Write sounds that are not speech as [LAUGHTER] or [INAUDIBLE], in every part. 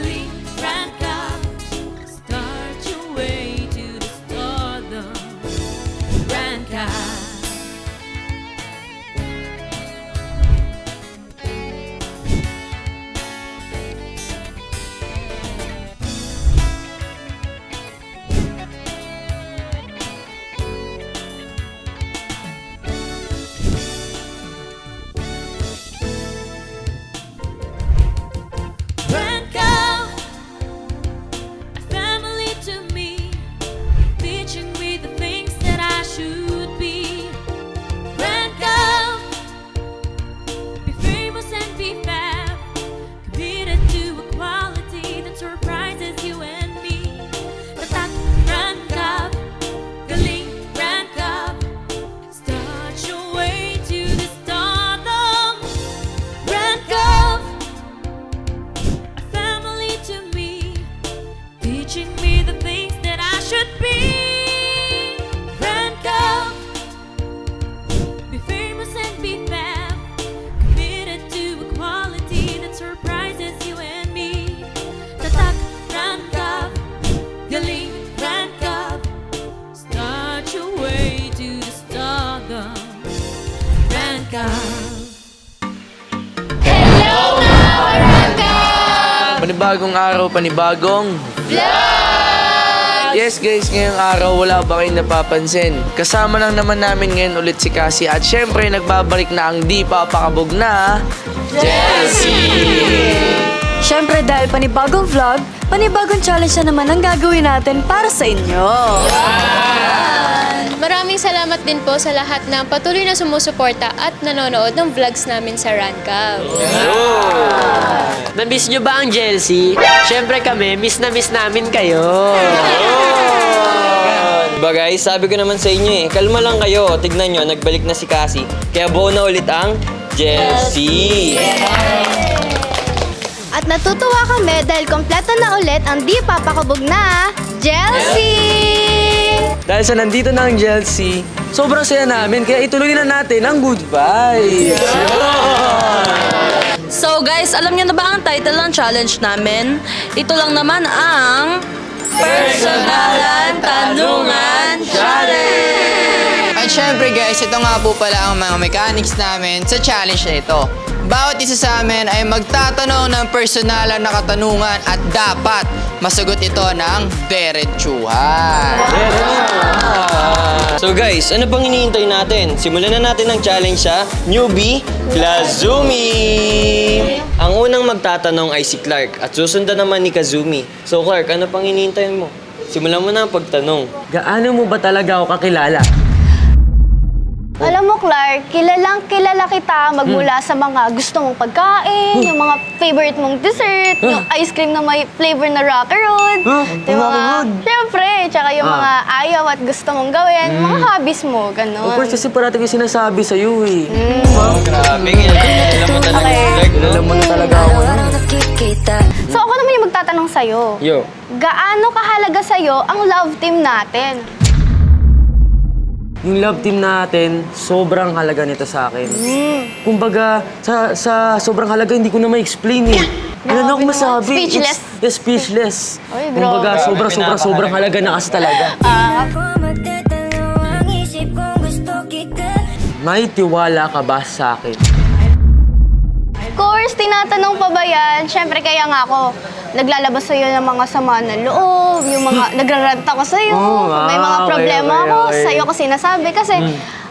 Glee. Araw, panibagong Yes guys, ngayong araw wala ba kayong napapansin? Kasama lang naman namin ngayon ulit si Cassie at syempre nagbabalik na ang di papakabog na Chelsea! Siyempre dahil panibagong vlog, panibagong challenge na naman ang gagawin natin para sa inyo. Maraming salamat din po sa lahat ng patuloy na sumusuporta at nanonood ng vlogs namin sa Rancab. Na-miss nyo ba ang Chelsea? Siyempre kami, miss na miss namin kayo. Diba guys, sabi ko naman sa inyo eh, kalma lang kayo. Tignan nyo, nagbalik na si Cassie. Kaya buo na ulit ang Chelsea. At natutuwa kami dahil kompleto na ulit ang di papakabog na Chelsea! Dahil sa nandito na ang Chelsea, sobrang saya namin kaya ituloy na natin ang good vibes! So guys, alam niyo na ba ang title ng challenge namin? Ito lang naman ang Personalan Tanungan guys, ito nga po pala ang mga mechanics namin sa challenge na ito. Bawat isa sa amin ay magtatanong ng personalan na katanungan at dapat masagot ito ng diretsuhan. So guys, ano pang hinihintay natin? Simulan na natin ang challenge sa Newbie Glazumi! Ang unang magtatanong ay si Clark at susundan naman ni Kazumi. So Clark, ano pang hinihintay mo? Simulan mo na ang pagtanong. Gaano mo ba talaga ako kakilala? Alam mo, Clark, kilalang kilala kita magmula sa mga gusto mong pagkain, yung mga favorite mong dessert, yung ice cream na may flavor na Rockerod. Huh? yung mga, Rockerod? syempre, tsaka yung Ah. mga ayaw at gusto mong gawin, mga hobbies mo, Of ganun. course, kasi parati ko sinasabi sa'yo eh. Grabe, alam mo talaga si Clark, no? Alam mo na talaga ako nun. So ako naman yung magtatanong sa'yo. Yo. Gaano kahalaga sa'yo ang love team natin? Yung love team natin, sobrang halaga nito sa akin. Kumbaga, sa, sa sobrang halaga, hindi ko na ma-explain eh. Wala na akong masabi. Speechless. It's, yes, speechless. Ay, grabe. Kumbaga, sobrang, sobrang, sobrang halaga na kasi talaga. May tiwala ka ba sa akin? Course, tinatanong pa ba yan? Siyempre, kaya nga ako naglalabas sa'yo ng mga sama ng loob, yung mga [LAUGHS] nagraranta ko sa'yo, Oh, may mga ah, okay, problema okay, ako, okay. sa'yo ko sinasabi. Kasi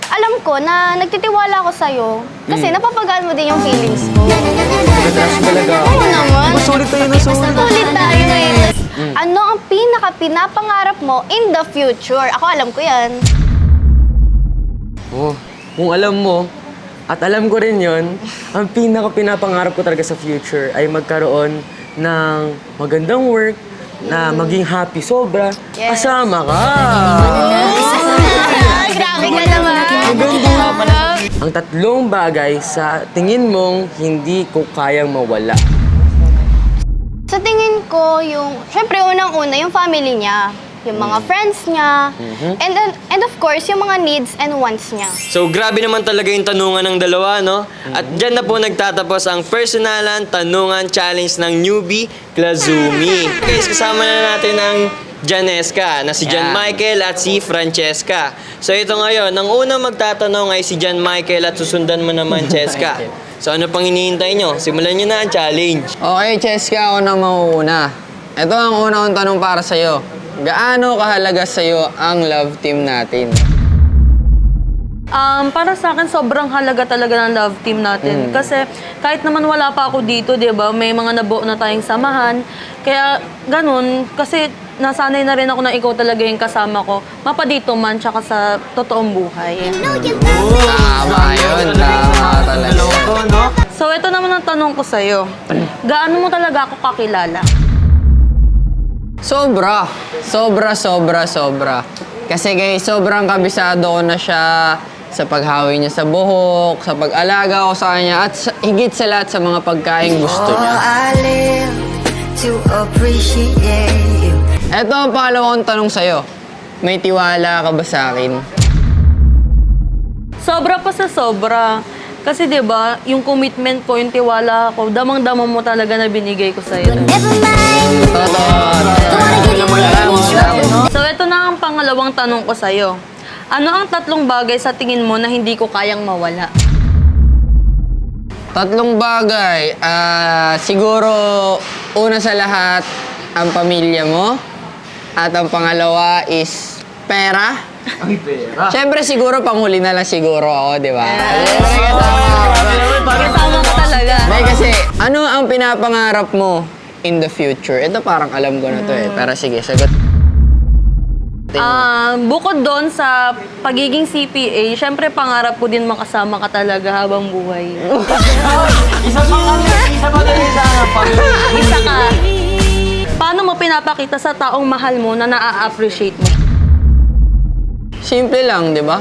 alam ko na nagtitiwala ako sa'yo. Kasi napapagaan mo din yung feelings ko. Madalas talaga ako. Oo naman. Masulit tayo na sulit. Sulit tayo eh. Ano ang pinaka pinapangarap mo in the future? Ako alam ko yan. Oh, kung alam mo, at alam ko rin yon, ang pinaka pinapangarap ko talaga sa future ay magkaroon ng magandang work, na maging happy sobra, Yes. kasama ka. Grabe ka naman. Ang tatlong bagay sa tingin mong hindi ko kayang mawala. Sa tingin ko, yung, syempre unang-una, yung family niya. Yung mga friends niya, and, then, and of course, yung mga needs and wants niya. So, grabe naman talaga yung tanungan ng dalawa, no? At dyan na po nagtatapos ang personalan tanungan challenge ng newbie Glazumi. Guys, kasama na natin ang Janeska, na si Jan Yeah. Michael at si Francesca. So ito ngayon, ang unang magtatanong ay si Jan Michael at susundan mo naman, [LAUGHS] Cheska. So ano pang hinihintay nyo? Simulan nyo na ang challenge. Okay, Cheska, ako na mauuna. Ito ang unang tanong para sa'yo. Gaano kahalaga sa'yo ang love team natin? Um, para sa akin, sobrang halaga talaga ng love team natin. Kasi kahit naman wala pa ako dito, di ba, may mga nabuo na tayong samahan. Kaya ganun, kasi nasanay na rin ako na ikaw talaga yung kasama ko. Mapa dito man, tsaka sa totoong buhay. Tama yun, tama talaga. So, ito naman ang tanong ko sa'yo. Gaano mo talaga ako kakilala? Sobra. Sobra, sobra, sobra. Kasi guys, sobrang kabisado ko na siya sa paghawi niya sa buhok, sa pag-alaga ko sa kanya, at sa- higit sa lahat sa mga pagkain gusto niya. Ito ang pangalawang tanong sa'yo. May tiwala ka ba sa akin? Sobra pa sa sobra. Kasi 'di ba, yung commitment ko, yung tiwala ko, damang-dama mo talaga na binigay ko sa iyo. So ito na ang pangalawang tanong ko sa iyo. Ano ang tatlong bagay sa tingin mo na hindi ko kayang mawala? Tatlong bagay. Ah, siguro, una sa lahat, ang pamilya mo. At ang pangalawa is pera. Ay, pera. Siyempre, siguro, panghuli na lang siguro ako, di ba? Kasama ka talaga. Hindi kasi, ano ang pinapangarap mo in the future? Ito parang alam ko na to eh. Pero sige, sagot. Ah, bukod doon sa pagiging CPA, syempre pangarap ko din makasama ka talaga habang buhay. [LAUGHS] Isa pa kami, isa pa kami sa Isa ka. Paano mo pinapakita sa taong mahal mo na naa-appreciate mo? Simple lang, di ba?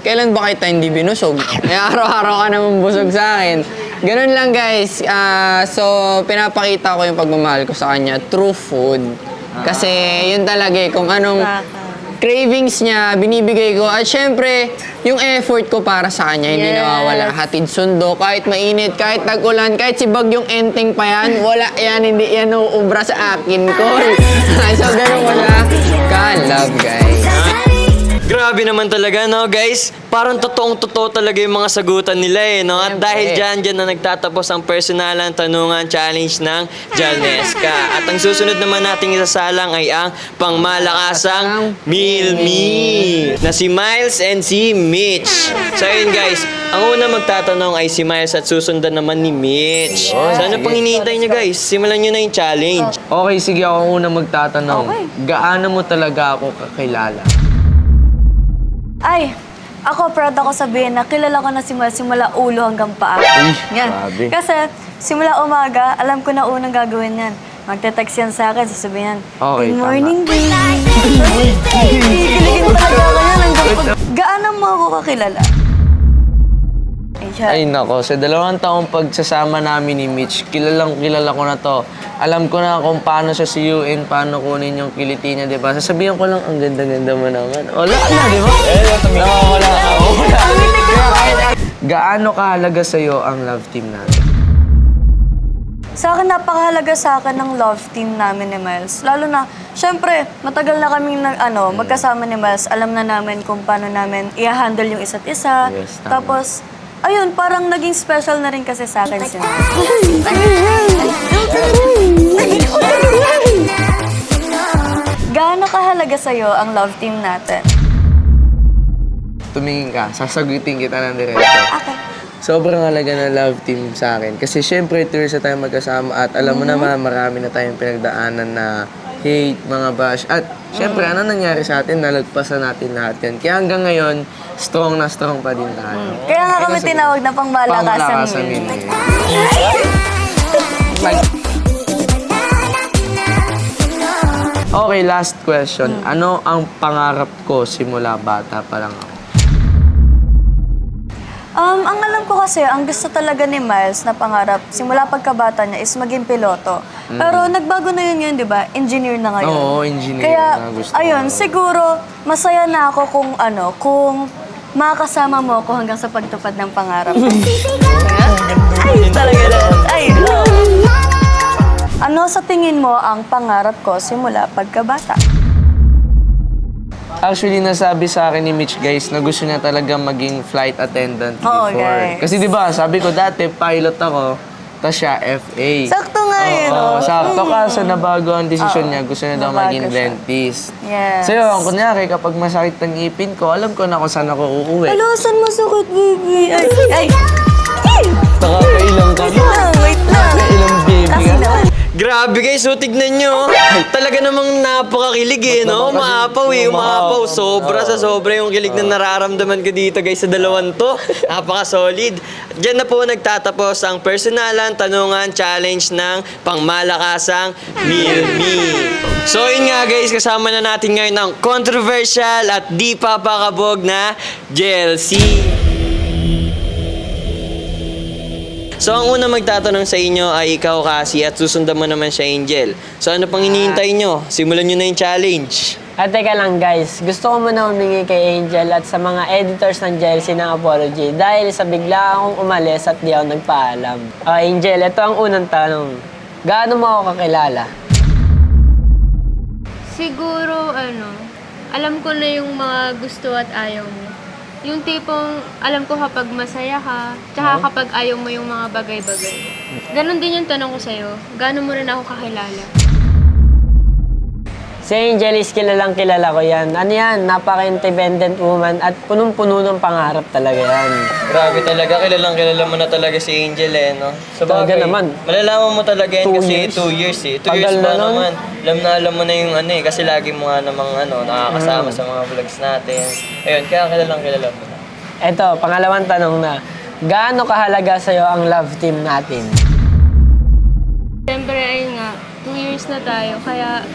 Kailan ba kita hindi binusog? Eh, araw-araw ka naman busog sa akin. Ganun lang, guys. Ah, so, pinapakita ko yung pagmamahal ko sa kanya through food. Kasi, yun talaga eh, kung anong cravings niya, binibigay ko. At syempre, yung effort ko para sa kanya, hindi Yes. nawawala. Hatid sundo, kahit mainit, kahit tag-ulan, kahit si bagyong enteng pa yan, wala yan, hindi yan uubra sa akin ko. [LAUGHS] so, ganun wala ka-love, guys. Grabe naman talaga, no, guys? Parang totoong-totoo talaga yung mga sagutan nila, eh, no? At dahil dyan, dyan na nagtatapos ang personalan tanungan challenge ng Janeska. At ang susunod naman nating isasalang ay ang pangmalakasang Milmi na si Miles and si Mitch. So, ayun, guys. Ang una magtatanong ay si Miles at susundan naman ni Mitch. So, ano pang hinihintay niyo, guys? Simulan niyo na yung challenge. Okay, sige ako una magtatanong. Gaano mo talaga ako kakilala? Ay, ako proud ako sabihin na kilala ko na simula, simula ulo hanggang paa. Uy, Yan. grabe. Kasi simula umaga, alam ko na unang gagawin yan. Magte-text yan sa akin, sasabihin yan, Okay, Good tama. morning, baby. Kikiligin talaga ako yan hanggang pag... Gaano mo ako kakilala? Siya. Ay nako, sa dalawang taong pagsasama namin ni Mitch, kilalang kilala ko na to. Alam ko na kung paano siya siyuin, paano kunin yung kiliti niya, di ba? Sasabihan ko lang, ang ganda-ganda mo naman. Wala na, di ba? Eh, wala ka. Wala. Gaano kahalaga sa'yo ang love team natin? Sa akin, napakahalaga sa akin ng love team namin ni Miles. Lalo na, syempre, matagal na kaming nag, ano, magkasama ni Miles. Alam na namin kung paano namin i-handle yung isa't isa. Yes, tama. Tapos, ayun, parang naging special na rin kasi sa akin si Miles. Gaano kahalaga sa'yo ang love team natin? Tumingin ka, sasagutin kita ng diretso. Okay. Sobrang halaga ng love team sa akin. Kasi syempre, two years na tayo magkasama at alam mo naman, marami na tayong pinagdaanan na hate, mga bash. At syempre, ano nangyari sa atin? Nalagpasan natin lahat yan. Kaya hanggang ngayon, strong na strong pa din tayo. Kaya nga kami tinawag na pangmalakasan Pangmalakasan yun. yun. Okay, last question. Ano ang pangarap ko simula bata pa lang ako? Um, ang alam ko kasi, ang gusto talaga ni Miles na pangarap, simula pagkabata niya, is maging piloto. Pero nagbago na yun yun, di ba? Engineer na ngayon. Mm. Oo, engineer Kaya, na gusto ayun, ko. siguro, masaya na ako kung ano, kung makakasama mo ako hanggang sa pagtupad ng pangarap. [LAUGHS] Ay, talaga na. Ay, [LAUGHS] Ano sa tingin mo ang pangarap ko simula pagkabata? Actually, nasabi sa akin ni Mitch, guys, na gusto niya talaga maging flight attendant Oo, before. guys. Kasi di ba, sabi ko dati, pilot ako, tapos siya FA. Sakto nga yun, Oo, no? sakto ka sa nabago ang desisyon niya. Gusto niya daw Nabago maging siya. dentist. Yes. So yun, kunyari, kapag masakit ng ipin ko, alam ko na kung saan ako uuwi. Hello, saan masakit, baby? Ay, ay, ay! Nakakailang ka Wait na. lang, wait lang. Nakakailang baby Kasi ka na. naman, Grabe guys, so tignan nyo. Talaga namang napakakilig eh, no? Umaapaw eh, umaapaw. umaapaw. Sobra sa sobra yung kilig na nararamdaman ko dito guys sa dalawan to. Napaka-solid. Diyan na po nagtatapos ang personalan, tanungan, challenge ng pangmalakasang Meal Me. So yun nga guys, kasama na natin ngayon ang controversial at di papakabog na JLC. So ang una magtatanong sa inyo ay ikaw kasi at susundan mo naman siya Angel. So ano pang hinihintay nyo? Simulan nyo na yung challenge. At teka lang guys, gusto ko muna humingi kay Angel at sa mga editors ng Chelsea ng apology dahil sa bigla akong umalis at di ako nagpaalam. Ah, Angel, ito ang unang tanong. Gaano mo ako kakilala? Siguro, ano, alam ko na yung mga gusto at ayaw mo. Yung tipong, alam ko kapag masaya ka, tsaka kapag ayaw mo yung mga bagay-bagay. Ganon din yung tanong ko sa'yo. Gaano mo rin ako kakilala? Si Angel is kilalang kilala ko yan. Ano yan? Napaka-independent woman at punong-puno ng pangarap talaga yan. Grabe talaga, kilalang kilala mo na talaga si Angel eh, no? Sa Talaga naman. Malalaman mo talaga yan Two kasi years? 2 years eh. 2 Tagal years na ba nun. naman? Alam na alam mo na yung ano eh, kasi lagi mo nga namang ano, nakakasama Mm. sa mga vlogs natin. Ayun, kaya kilalang kilala mo na. Ito, pangalawang tanong na. Gaano kahalaga sa'yo ang love team natin? Siyempre, ayun nga, two years na tayo, kaya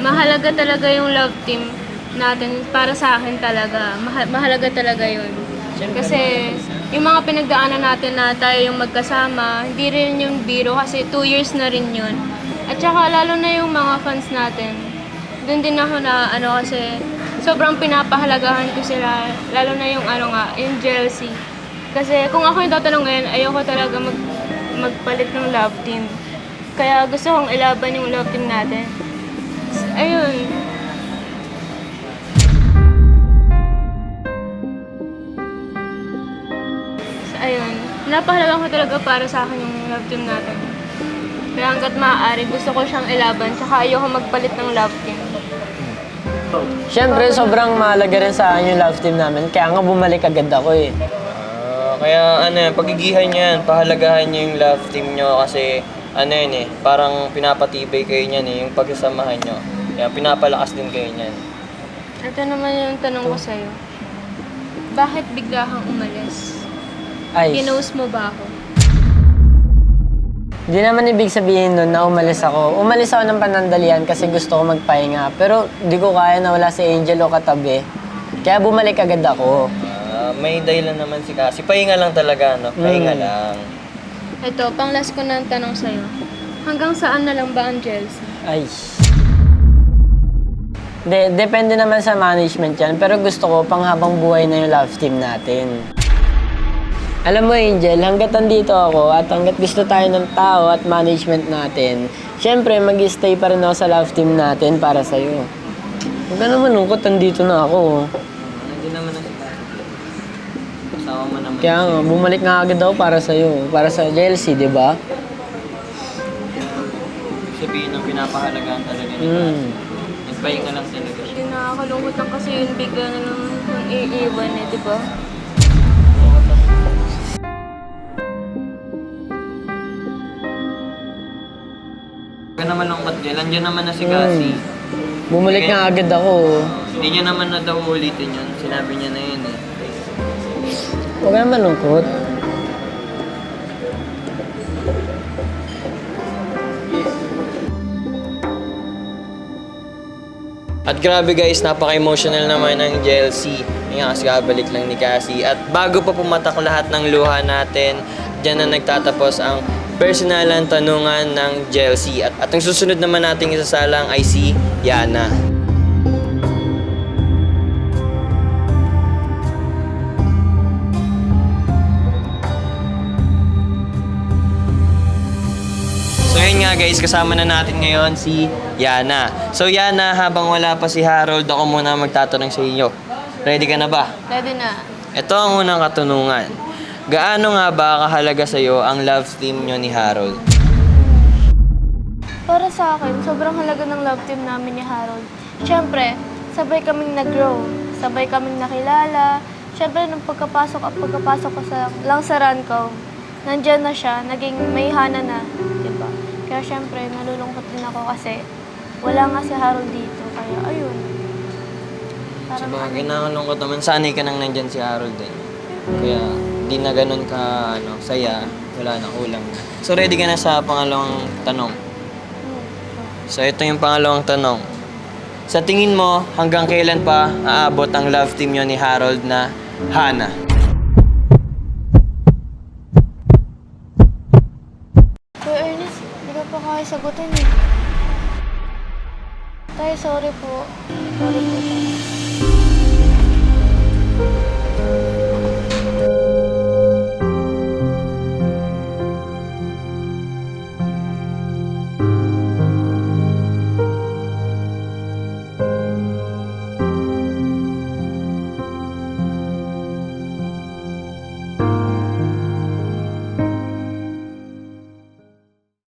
mahalaga talaga yung love team natin para sa akin talaga. Maha- mahalaga talaga yun. Kasi yung mga pinagdaanan natin na tayo yung magkasama, hindi rin yung biro kasi two years na rin yun. At saka lalo na yung mga fans natin. Doon din ako na ano kasi sobrang pinapahalagahan ko sila. Lalo na yung ano nga, yung jealousy. Kasi kung ako yung tatanong ngayon, ayoko talaga mag, magpalit ng love team. Kaya gusto kong ilaban yung love team natin. Ayun. Ayun. Napahalaga ko talaga para sa akin yung love team natin. Kaya hanggat maaari, gusto ko siyang ilaban. Tsaka ayoko magpalit ng love team. Siyempre, sobrang mahalaga rin sa akin yung love team namin. Kaya nga bumalik agad ako eh. Ah, kaya ano pagigihan nyo yan, pahalagahan nyo yung love team nyo kasi ano yun eh, parang pinapatibay kayo niyan eh, yung pagsasamahan nyo. Kaya pinapalakas din kayo niyan. Ito naman yung tanong ko sa'yo. Bakit bigla kang umalis? Ay, Kinose mo ba ako? di naman ibig sabihin nun na umalis ako. Umalis ako ng panandalian kasi gusto ko magpahinga. Pero di ko kaya na wala si Angel o katabi. Kaya bumalik agad ako. Ah, may dahilan naman si Cassie. Pahinga lang talaga, no? Pahinga Mm. lang. Ito, pang last ko na ang tanong sa'yo. Hanggang saan na lang ba ang jealousy? Ay. De, depende naman sa management yan. Pero gusto ko pang habang buhay na yung love team natin. Alam mo, Angel, hanggat andito ako at hanggat gusto tayo ng tao at management natin, syempre, mag stay pa rin ako sa love team natin para sa'yo. Huwag ka naman lungkot, andito na ako. Nandiyan naman na si Cassie. Kasama mo naman. Kaya nga, bumalik nga agad ako para sa'yo. Para sa Chelsea, di ba? sabihin ng pinapahalagaan talaga ni Mm. Nagpahinga lang talaga siya. Yung nakakalungkot lang kasi yun bigla na lang yung iiwan eh, di ba? Huwag naman lungkot dyan. Nandiyan naman na si Cassie. Bumalik nga agad ako. Hindi niya naman na daw ulitin yun. Sinabi niya na yun eh. Huwag naman lungkot. At grabe guys, napaka-emotional naman ng JLC. Nga, kabalik lang ni Cassie. At bago pa pumatak lahat ng luha natin, dyan na nagtatapos ang personalan tanungan ng JLC. At, at ang susunod naman nating isasalang ay si Yana. So yun nga guys, kasama na natin ngayon si Yana. So Yana, habang wala pa si Harold, ako muna magtatanong sa inyo. Ready ka na ba? Ready na. Ito ang unang katanungan. Gaano nga ba kahalaga sa'yo ang love team nyo ni Harold? Para sa akin, sobrang halaga ng love team namin ni Harold. Siyempre, sabay kaming nag-grow, sabay kaming nakilala. Siyempre, nung pagkapasok at pagkapasok ko sa, lang sa Ranco, nandyan na siya, naging may hana na? Kaya siyempre, nalulungkot din ako kasi wala nga si Harold dito. Kaya, ayun. Sa Parang, bagay, nakalungkot naman. Sanay ka nang nandyan si Harold eh. Kaya, di na ganun ka, ano, saya. Wala na, kulang na. So, ready ka na sa pangalawang tanong? So, ito yung pangalawang tanong. Sa tingin mo, hanggang kailan pa aabot ang love team nyo ni Harold na Hana? Ka pa kaya sagutin eh. Tay, sorry po. Sorry po. tay.